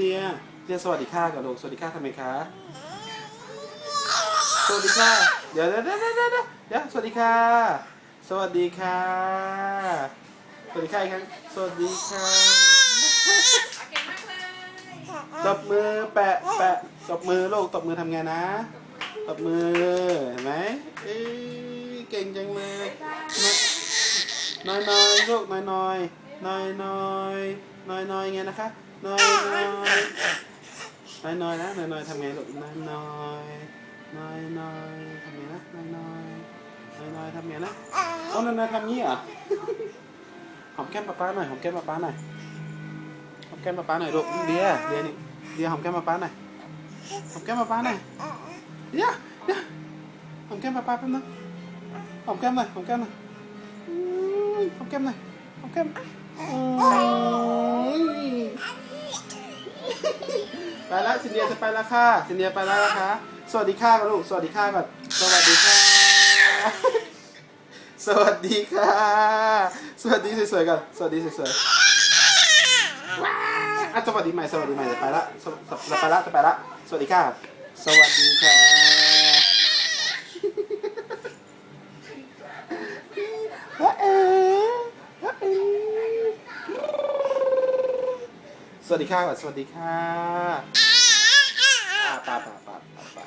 เดียกสวัสดีค่ะก่อนลูกสวัสดีค่ะทำไมคะสวัสดีค่ะเดี๋ยวเดี๋ยวเดี๋ยวเดี๋ยวเดี๋ยวสวัสดีค่ะ สวัสดีค่ะ สวัสดีค่ะอีกครั้งสวัสดีค่ะตบมือแปะแปะตบมือลูกตบมือทำไงนะตบมือเห็นไหมเอ้ยเก่งจังเลยน้อยน้อยลูกน้อยน้อย น้อยน้อยน้อยน้อยไงนะคะน้อยน้อยน้อยน้อยนะน้อยน้อยทำไงลูกน้อยน้อยน้อยน้อยทำไงนะน้อยน้อยน้อยน้อยทำไงนะโอ้น้อยน้อยทำงี้เหรอหอมแก้มป๊าป๊าหน่อยหอมแก้มป๊าป๊าหน่อยหอมแก้มป๊าป๊าหน่อยลูกเดียเดียนี่เดียหอมแก้มป๊าป๊าหน่อยหอมแก้มป๊าป๊าหน่อยเดียเดียหอมแก้มป๊าป๊าแป๊บนึงหอมแก้มหน่อยหอมแก้มหน่อยหอมแก้มหน่อย หอมแก้มอืมไปแล้วซินเดียจะไปแล้วค่ะซินเดียไปแล้วนะคะ สวัสดีค่ะก่อนลูก สวัสดีค่ะก่อนสวัสดีค่ะ สวัสดีค่ะ สวัสดีสวยๆก่อนสวัสดีสวยๆว้าอะสวัสดีใหม่ สวัสดีใหม่จะไปละจะไปละจะไปละ สวัสดีค่ะ สวัสดีค่ะ สวัสดีค่ะสวัสดีค่ะป่าป่าป่าป่า